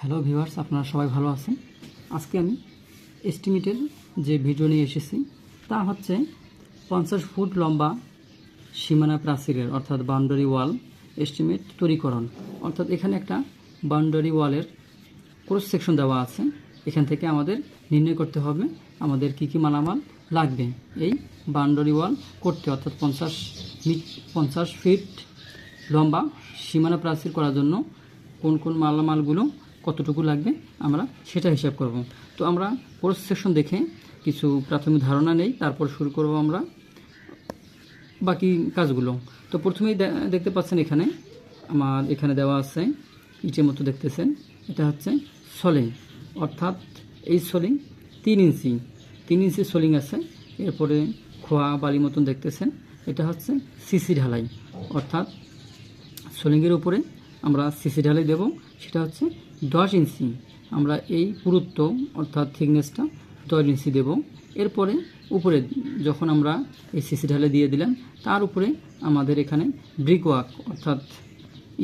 Hello viewers, আপনারা সবাই ভালো আছেন? আজকে আমি এস্টিমেটের যে ভিডিও নিয়ে এসেছি, তা হচ্ছে পঞ্চাশ ফুট লম্বা সীমানা প্রাচীরের, অর্থাৎ বাউন্ডারি ওয়াল এস্টিমেট তৈরিকরণ। অর্থাৎ এখানে একটা বাউন্ডারি ওয়ালের ক্রস সেকশন দেওয়া আছে। এখান থেকে আমাদের নির্ণয় করতে হবে আমাদের কী কী মালামাল লাগবে এই বাউন্ডারি ওয়াল করতে, অর্থাৎ পঞ্চাশ মিট, পঞ্চাশ ফিট লম্বা সীমানা প্রাচীর করার জন্য কোন কোন মালামালগুলো কতটুকু লাগবে, আমরা সেটা হিসাব করব। তো আমরা কোর্স সেকশন দেখে কিছু প্রাথমিক ধারণা নেই, তারপর শুরু করব আমরা বাকি কাজগুলো। তো প্রথমেই দেখতে পাচ্ছেন এখানে, আমার এখানে দেওয়া আছে, ইটের মতো দেখতেছেন, এটা হচ্ছে সলিং। অর্থাৎ এই সলিং তিন ইঞ্চি তিন ইঞ্চি সলিং আছে, এরপরে খোয়া বালি মতন দেখতেছেন, এটা হচ্ছে সিসি ঢালাই। অর্থাৎ সোলিংয়ের উপরে আমরা সিসি ঢালাই দেব, সেটা হচ্ছে দশ ইঞ্চি। আমরা এই পুরুত্ব, অর্থাৎ থিকনেসটা দশ ইঞ্চি দেব। এরপরে উপরে যখন আমরা এই সিসি ঢালে দিয়ে দিলাম, তার উপরে আমাদের এখানে ব্রিক ওয়ার্ক অর্থাৎ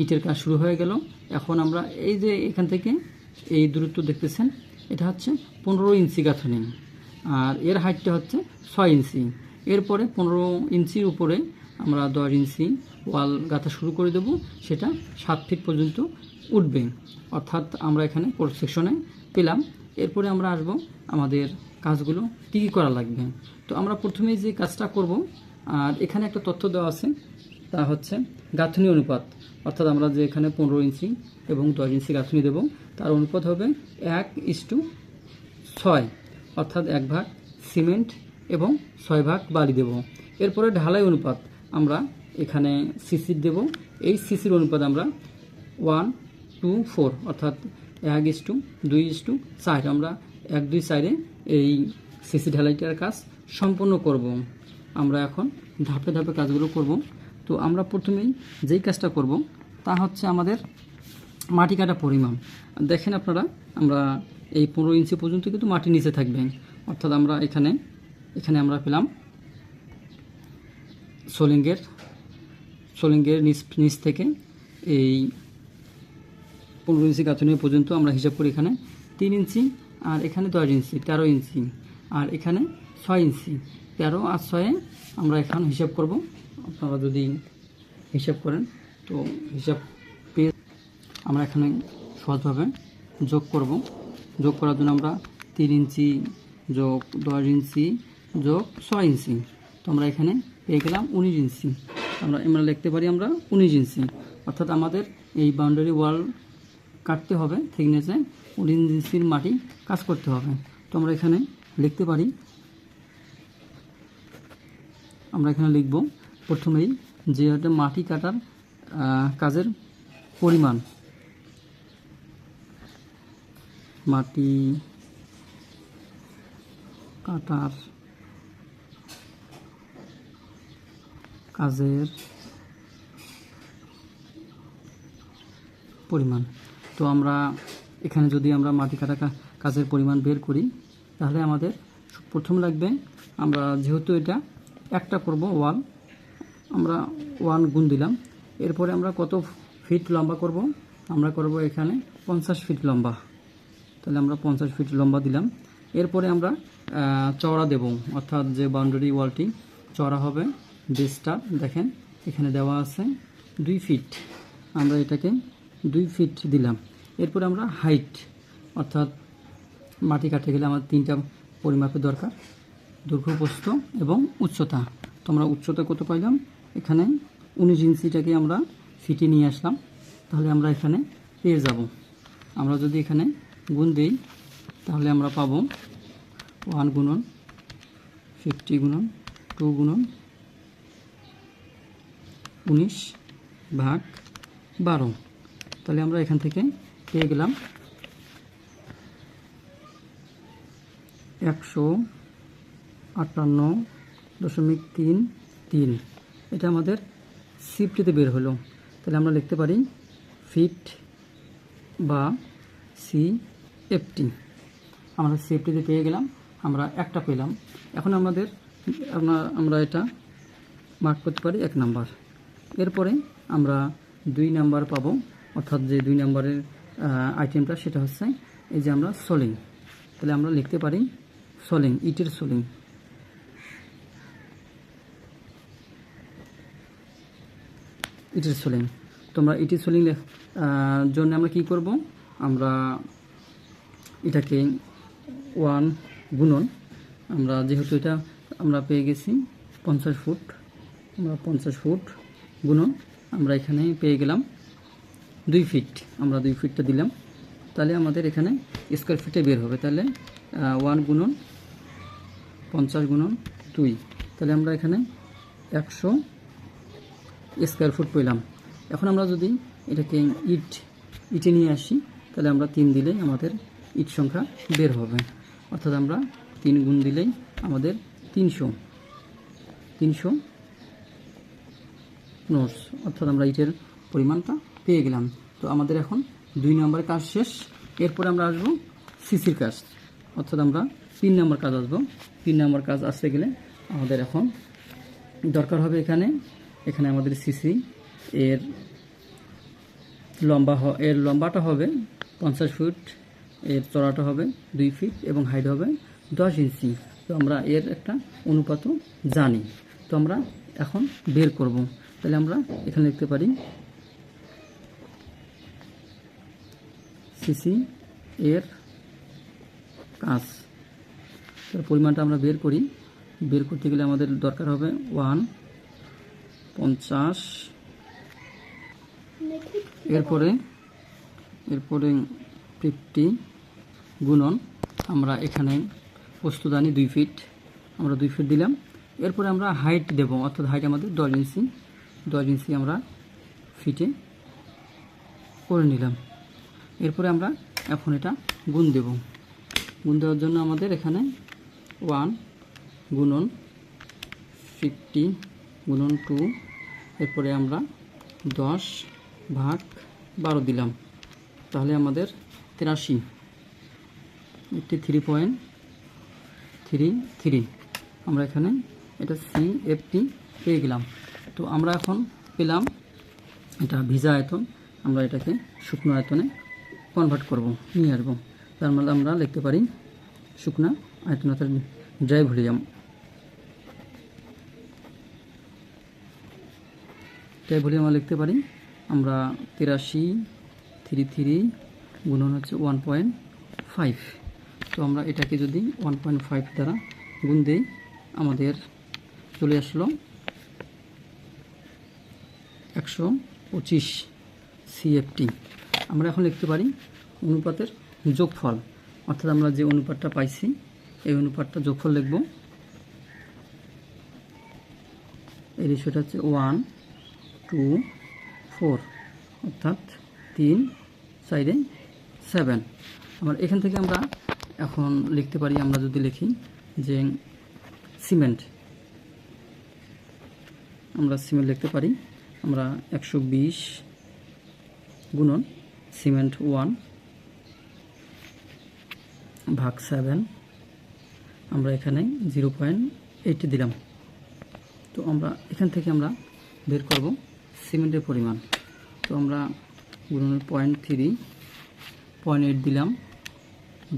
ইটের কাজ শুরু হয়ে গেল। এখন আমরা এই যে এখান থেকে এই দূরত্ব দেখতেছেন, এটা হচ্ছে পনেরো ইঞ্চি গাঁথনি। আর এর হাইটটা হচ্ছে ছয় ইঞ্চি। এরপরে পনেরো ইঞ্চির উপরে আমরা দশ ইঞ্চি ওয়াল গাঁথা শুরু করে দেব। সেটা সাত ফিট পর্যন্ত উঠবে। অর্থাৎ আমরা এখানে সেকশনে পেলাম। এরপরে আমরা আসব আমাদের কাজগুলো কী কী করা লাগবে। তো আমরা প্রথমেই যে কাজটা করব, আর এখানে একটা তথ্য দেওয়া আছে, তা হচ্ছে গাঁথনি অনুপাত। অর্থাৎ আমরা যে এখানে পনেরো ইঞ্চি এবং দশ ইঞ্চি গাঁথনি দেব, তার অনুপাত হবে এক ইস্টু ছয়। অর্থাৎ এক ভাগ সিমেন্ট এবং ছয় ভাগ বালি দেব। এরপরে ঢালাই অনুপাত, আমরা এখানে সিসির দেব। এই সিসির অনুপাত আমরা ওয়ান টু ফোর, অর্থাৎ এক ইস টু দুই ইস টু চার। আমরা এক, দুই, চারে এই সিসি ঢালাইটার কাজ সম্পন্ন করব। আমরা এখন ধাপে ধাপে কাজগুলো করব। তো আমরা প্রথমেই যেই কাজটা করব, তা হচ্ছে আমাদের মাটি কাটা পরিমাণ। দেখেন আপনারা, আমরা এই পনেরো ইঞ্চি পর্যন্ত কিন্তু মাটি নিচে থাকবে। অর্থাৎ আমরা এখানে এখানে আমরা পেলাম সোলিঙ্গের সোলিঙ্গের নিচ নিচ থেকে এই পনেরো ইঞ্চি গাঁথনি পর্যন্ত আমরা হিসাব করি এখানে। তিন ইঞ্চি আর এখানে দশ ইঞ্চি, তেরো ইঞ্চি। আর এখানে ছয় ইঞ্চি। তেরো আর ছয়ে আমরা এখন হিসাব করব। আপনারা যদি হিসাব করেন, তো হিসাব পেয়ে আমরা এখানে সহজভাবে যোগ করব। যোগ করার জন্য আমরা তিন ইঞ্চি যোগ দশ ইঞ্চি যোগ ছয় ইঞ্চি। তো আমরা এখানে পেয়ে গেলাম উনিশ ইঞ্চি। আমরা আমরা লিখতে পারি আমরা উনিশ ইঞ্চি। অর্থাৎ আমাদের এই বাউন্ডারি ওয়াল কাটতে হবে থিকনেসে উনিশ ইঞ্চির মাটি কাজ করতে হবে। তো আমরা এখানে লিখতে পারি। আমরা এখানে লিখব, প্রথমেই যে একটা মাটি কাটার কাজের পরিমাণ। মাটি কাটার কাজের পরিমাণ। তো আমরা এখানে যদি আমরা মাটি কাটা কাজের পরিমাণ বের করি, তাহলে আমাদের প্রথম লাগবে আমরা যেহেতু এটা একটা করব ওয়াল আমরা ওয়ান গুণ দিলাম। এরপরে আমরা কত ফিট লম্বা করব? আমরা করব এখানে পঞ্চাশ ফিট লম্বা। তাহলে আমরা পঞ্চাশ ফিট লম্বা দিলাম। এরপরে আমরা চওড়া দেব। অর্থাৎ যে বাউন্ডারি ওয়ালটি চড়া হবে, বেসটা দেখেন, এখানে দেওয়া আছে দুই ফিট। আমরা এটাকে দুই ফিট দিলাম। এরপরে আমরা হাইট অর্থাৎ মাটি কাটতে গেলে আমার তিনটা পরিমাপের দরকার, দৈর্ঘ্য এবং উচ্চতা। তো আমরা উচ্চতা কত পাইলাম? এখানে উনিশ ইঞ্চিটাকে আমরা ফিটে নিয়ে আসলাম। তাহলে আমরা এখানে পেয়ে যাব। আমরা যদি এখানে গুণ দিই, তাহলে আমরা পাবো ওয়ান গুণন ফিফটি গুণন টু গুণন উনিশ ভাগ বারো। তাহলে আমরা এখান থেকে পেয়ে গেলাম একশো আটান্ন দশমিক তিন তিন। এটা আমাদের সিফটিতে বের হলো। তাহলে আমরা লিখতে পারি ফিট বা সি এফটি আমরা সেফটিতে পেয়ে গেলাম, আমরা একটা পেলাম। এখন আমাদের, আমরা আমরা এটা মার্ক করতে পারি এক নাম্বার এরপরে আমরা দুই নাম্বার পাবো। অর্থাৎ যে দুই নম্বরের আইটেমটা সেটা হচ্ছে এই যে আমরা সোলিং তাহলে আমরা লিখতে পারি সোলিং ইটের সোলিং ইটের সোলিং তোমরা ইটের সোলিং জন্য আমরা কি করব? আমরা এটাকে ওয়ান গুণন। আমরা যেহেতু এটা আমরা পেয়ে গেছি পঞ্চাশ ফুট, আমরা পঞ্চাশ ফুট গুণন। আমরা এখানে পেয়ে গেলাম দুই ফিট আমরা দুই ফিটটা দিলাম। তাহলে আমাদের এখানে স্কোয়ার ফিটে বের হবে। তাহলে ওয়ান গুণন পঞ্চাশ গুণন দুই। তাহলে আমরা এখানে একশো স্কোয়ার ফুট পেলাম। এখন আমরা যদি এটাকে ইট, ইটে নিয়ে আসি, তাহলে আমরা তিন দিলেই আমাদের ইট সংখ্যা বের হবে। অর্থাৎ আমরা তিন গুণ দিলেই আমাদের তিনশো তিনশো নোটস অর্থাৎ আমরা ইটের পরিমাণটা পেয়ে গেলাম। তো আমাদের এখন দুই নম্বরের কাজ শেষ। এরপরে আমরা আসব সিসির কাজ। অর্থাৎ আমরা তিন নম্বর কাজ আসব। তিন নম্বর কাজ আসতে গেলে আমাদের এখন দরকার হবে এখানে। এখানে আমাদের সিসি এর লম্বা এর লম্বাটা হবে পঞ্চাশ ফুট, এর চড়াটা হবে দুই ফিট এবং হাইট হবে দশ ইঞ্চি। তো আমরা এর একটা অনুপাতও জানি। তো আমরা এখন বের করব। তাহলে আমরা এখানে লিখতে পারি সিসি এর কাজ। তার পরিমাণটা আমরা বের করি। বের করতে গেলে আমাদের দরকার হবে ওয়ান পঞ্চাশ। এরপরে এরপরে ফিফটি গুণন আমরা এখানে প্রস্তুত আনি দুই ফিট, আমরা দুই ফিট দিলাম। এরপরে আমরা হাইট দেব, অর্থাৎ হাইট আমাদের দশ ইঞ্চি দশ ইঞ্চি আমরা ফিটে করে নিলাম। এরপরে আমরা এখন এটা গুণ দেব। গুণ দেওয়ার জন্য আমাদের এখানে ওয়ান গুণন ফিফটি গুণন টু, এরপরে আমরা দশ ভাগ বারো দিলাম। তাহলে আমাদের তেরাশি। একটি থ্রি পয়েন্ট থ্রি থ্রি। আমরা এখানে এটা সি এফটি পেয়ে গেলাম। তো আমরা এখন পেলাম এটা ভিজা আয়তন। আমরা এটাকে শুকনো আয়তনে কনভার্ট করব, নিয়ে আসব। তার মানে আমরা লিখতে পারি শুকনা আয়তন অর্থাৎ ড্রাই ভলিউম ড্রাই ভলিউম আমরা লিখতে পারি আমরা তিরাশি থ্রি থ্রি গুণন হচ্ছে ওয়ান পয়েন্ট ফাইভ। তো আমরা এটাকে যদি ওয়ান পয়েন্ট ফাইভ দ্বারা গুণ দিই, আমাদের চলে আসলো একশো পঁচিশ সিএফটি। আমরা এখন লিখতে পারি অনুপাতের যোগফল। অর্থাৎ আমরা যে অনুপাতটা পাইছি, এই অনুপাতটা যোগফল লিখব। এই রেশিওটা হচ্ছে ওয়ান, টু, ফোর, অর্থাৎ তিন সাইডে সেভেন। আবার এখান থেকে আমরা এখন লিখতে পারি, আমরা যদি লিখি যে সিমেন্ট, আমরা সিমেন্ট লিখতে পারি, আমরা একশো বিশ গুণন সিমেন্ট ওয়ান, ভাগ সেভেন, আমরা এখানে জিরো পয়েন্ট এইটটি দিলাম। তো আমরা এখান থেকে আমরা বের করব সিমেন্টের পরিমাণ। তো আমরা গুণনের পয়েন্ট থ্রি, পয়েন্ট এইট দিলাম,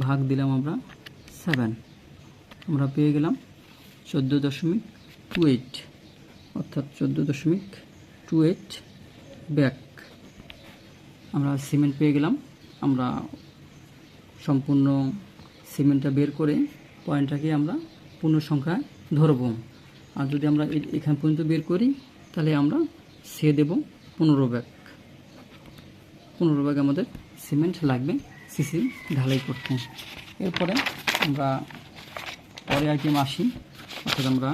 ভাগ দিলাম আমরা সেভেন। আমরা পেয়ে গেলাম চোদ্দ দশমিক টু এইট, অর্থাৎ চোদ্দ দশমিক টু এইট ব্যাগ আমরা সিমেন্ট পেয়ে গেলাম। আমরা সম্পূর্ণ সিমেন্টটা বের করে পয়েন্টটাকে আমরা পূর্ণ সংখ্যায় ধরব। আর যদি আমরা এখান পর্যন্ত বের করি, তাহলে আমরা সে দেব পনেরো ব্যাগ। পনেরো ব্যাগ আমাদের সিমেন্ট লাগবে সিসি ঢালাই করতে। এরপরে আমরা পরে আইটেম আসি অর্থাৎ আমরা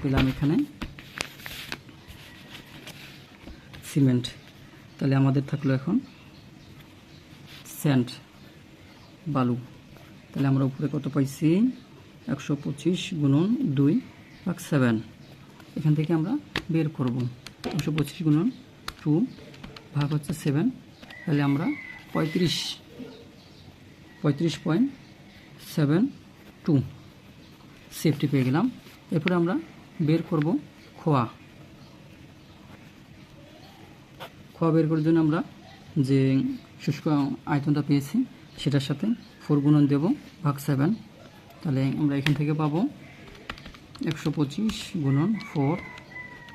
পেলাম এখানে সিমেন্ট। তাহলে আমাদের থাকল এখন স্যান্ড বালু। তাহলে আমরা উপরে কত পাইছি? একশো পঁচিশ গুণন দুই ভাগ সেভেন। এখান থেকে আমরা বের করব। একশো পঁচিশ গুণন টু ভাগ হচ্ছে সেভেন। তাহলে আমরা পঁয়ত্রিশ পঁয়ত্রিশ পয়েন্ট সেভেন টু সেফটি পেয়ে গেলাম। এরপরে আমরা বের করব খোয়া। খোয়া বের করার জন্য আমরা যে শুষ্ক আয়তনটা পেয়েছি, সেটার সাথে ফোর গুণন দেব ভাগ সেভেন তাহলে আমরা এখান থেকে পাবো একশো পঁচিশ গুণন ফোর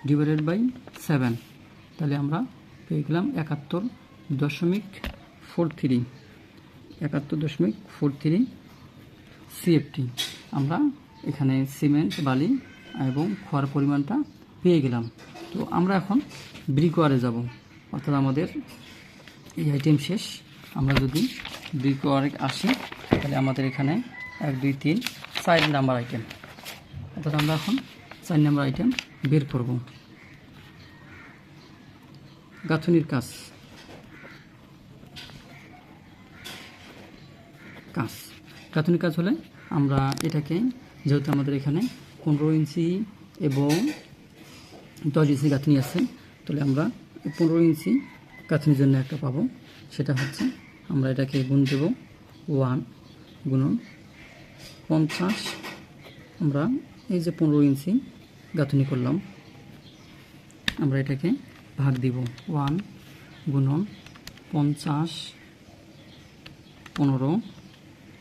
ডিভাইডেড বাই সেভেন তাহলে আমরা পেয়ে গেলাম একাত্তর দশমিক ফোর থ্রি একাত্তর দশমিক ফোর থ্রি সিএফটি আমরা এখানে সিমেন্ট বালি এবং খোয়ার পরিমাণটা পেয়ে গেলাম। তো আমরা এখন ব্রিকোয়ারে যাব, অর্থাৎ আমাদের এই আইটেম শেষ। আমরা যদি দুই ব্রিকোয়ারে আসি, তাহলে আমাদের এখানে এক, দুই, তিন, চার নাম্বার আইটেম অর্থাৎ আমরা এখন চার নাম্বার আইটেম বের করব। গাঁথনির কাজ। কাজ। গাঁথনির কাজ হলে আমরা এটাকে, যেহেতু আমাদের এখানে পনেরো ইঞ্চি এবং দশ ইঞ্চি গাঁথনি আছে, তাহলে আমরা পনেরো ইঞ্চি গাঁথনির জন্য একটা পাবো। সেটা হচ্ছে আমরা এটাকে গুণ দেব। ওয়ান গুণন পঞ্চাশ। আমরা এই যে পনেরো ইঞ্চি গাঁথনি করলাম। আমরা এটাকে ভাগ দিব। ওয়ান গুণন পঞ্চাশ পনেরো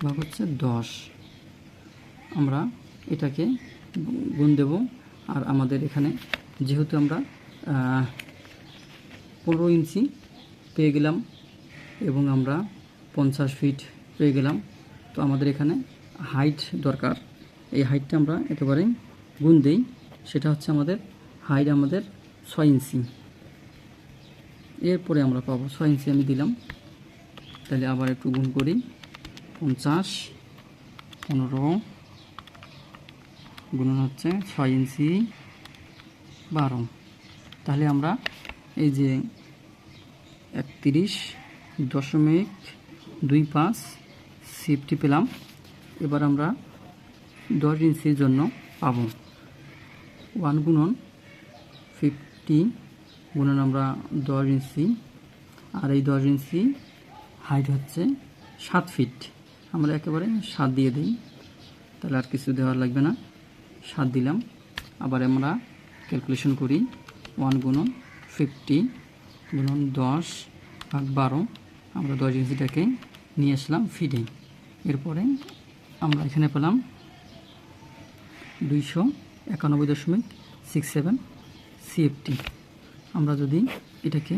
ভাগ হচ্ছে দশ। আমরা এটাকে গুণ দেব। আর আমাদের এখানে যেহেতু আমরা পনেরো ইঞ্চি পেয়ে গেলাম এবং আমরা পঞ্চাশ ফিট পেয়ে গেলাম। তো আমাদের এখানে হাইট দরকার। এই হাইটটা আমরা একেবারে গুণ দেই। সেটা হচ্ছে আমাদের হাইট আমাদের ছয় ইঞ্চি। এরপরে আমরা পাবো, ছয় ইঞ্চি আমি দিলাম। তাহলে আবার একটু গুণ করি। পঞ্চাশ, পনেরো গুণন হচ্ছে ছয় ইঞ্চি বারো। তাহলে আমরা এই যে একত্রিশ দশমিক দুই পাঁচ সিফটি পেলাম। এবার আমরা দশ ইঞ্চির জন্য পাবো। ওয়ান গুণন ফিফটি গুণন আমরা দশ ইঞ্চি। আর এই দশ ইঞ্চি হাইট হচ্ছে সাত ফিট আমরা একেবারে সাত দিয়ে দিই। তাহলে আর কিছু দেওয়ার লাগবে না। সাত দিলাম। আবার আমরা ক্যালকুলেশন করি। ওয়ান গুণন ফিফটি গুণন দশ ভাগ বারো, আমরা দশ ইঞ্চিটাকে নিয়ে আসলাম ফিটে এরপরে আমরা এখানে পেলাম দুইশো একানব্বই দশমিক সিক্স সেভেন সিএফটি আমরা যদি এটাকে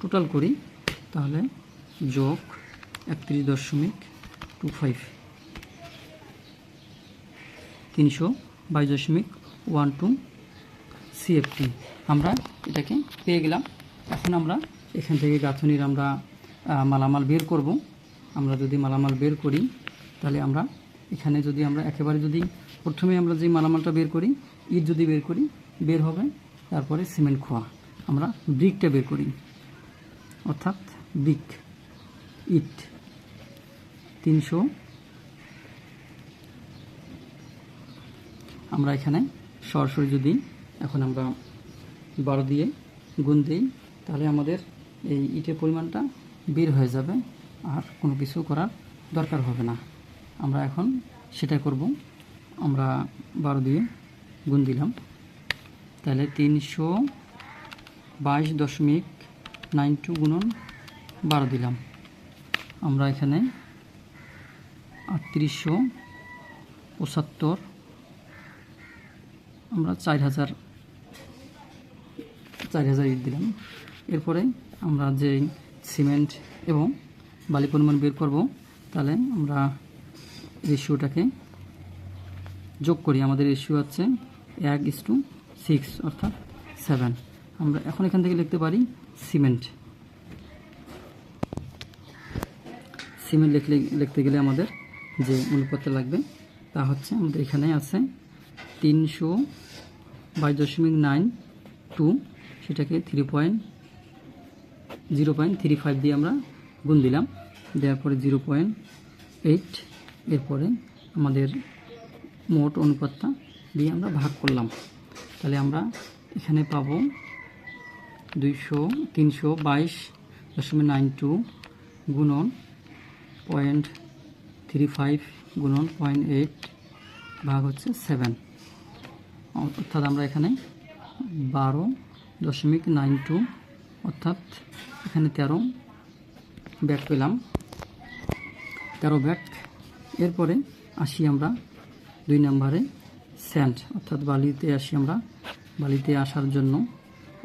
টোটাল করি, তাহলে যোগ একত্রিশ দশমিক টু ফাইভ তিনশো বাইশ দশমিক ওয়ান টু সিএফটি আমরা এটাকে পেয়ে গেলাম। এখন আমরা এখান থেকে গাঁথনির আমরা মালামাল বের করব। আমরা যদি মালামাল বের করি, তাহলে আমরা এখানে যদি আমরা একেবারে যদি প্রথমে আমরা যে মালামালটা বের করি, ইট যদি বের করি, বের হবে। তারপরে সিমেন্ট খোয়া। আমরা ব্রিকটা বের করি। অর্থাৎ ব্রিক, ইট। তিনশো। আমরা এখানে সরাসরি যদি এখন আমরা বারো দিয়ে গুণ দিই, তাহলে আমাদের এই ইটের পরিমাণটা বের হয়ে যাবে, আর কোনো কিছু করার দরকার হবে না। আমরা এখন সেটা করব। আমরা বারো দিয়ে গুণ দিলাম। তাহলে তিনশো বাইশ দশমিক নাইন টু গুণন বারো দিলাম। আমরা এখানে আটত্রিশশো পঁচাত্তর, আমরা চার হাজার চার হাজার ইট দিলাম। এরপরে আমরা যে সিমেন্ট এবং বালি পরিমাণ বের করব, তাহলে আমরা রেশিওটাকে যোগ করি। আমাদের রেশিও হচ্ছে এক ইস টু সিক্স অর্থাৎ সেভেন আমরা এখন এখান থেকে লিখতে পারি সিমেন্ট। সিমেন্ট লিখলে, লিখতে গেলে আমাদের যে অনুপাতটা লাগবে, তা হচ্ছে আমাদের এখানে আছে তিনশো বাইশ দশমিক নাইন টু সেটাকে three point zero point three five দিয়ে আমরা গুণ দিলাম। দেওয়ার পরে জিরো পয়েন্ট এইট এরপরে আমাদের মোট অনুপাতটা দিয়ে আমরা ভাগ করলাম। তাহলে আমরা এখানে পাবো দুইশো, তিনশো বাইশ দশমিক নাইন টু গুণন পয়েন্ট থ্রি ফাইভ গুণন পয়েন্ট এইট ভাগ হচ্ছে সেভেন অর্থাৎ আমরা এখানে বারো দশমিক নাইন টু, অর্থাৎ এখানে তেরো ব্যাগ পেলাম। তেরো ব্যাগ। এরপরে আসি আমরা দুই নম্বরে স্যান্ড, অর্থাৎ বালিতে আসি আমরা। বালিতে আসার জন্য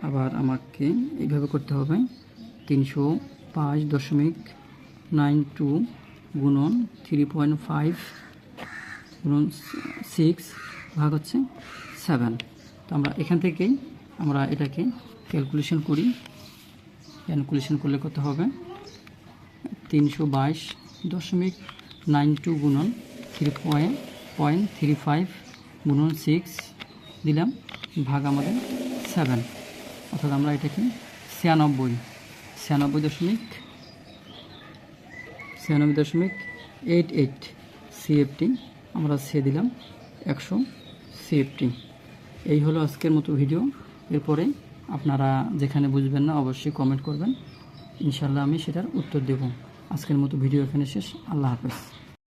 আবার আমাকে এইভাবে করতে হবে, তিনশো পাঁচ দশমিক নাইন টু গুণন থ্রি পয়েন্ট ফাইভ গুণন সিক্স ভাগ হচ্ছে সেভেন। তো আমরা এখান থেকেই আমরা এটাকে ক্যালকুলেশন করি। ক্যালকুলেশন করলে কত হবে? তিনশো বাইশ দশমিক নাইন টু গুণন three point point three five গুণন সিক্স দিলাম, ভাগ আমাদের সেভেন অর্থাৎ আমরা এটাকে ছিয়ানব্বই ছিয়ানব্বই দশমিক ছিয়ানব্বই দশমিক এইট এইট সিএফটি আমরা সে দিলাম একশো সিএফটি এই হলো আজকের মতো ভিডিও এরপরে আপনারা যেখানে বুঝবেন না, অবশ্যই কমেন্ট করবেন। ইনশাল্লাহ আমি সেটার উত্তর দেব। আজকের মতো ভিডিও এখানে শেষ। আল্লাহ হাফেজ।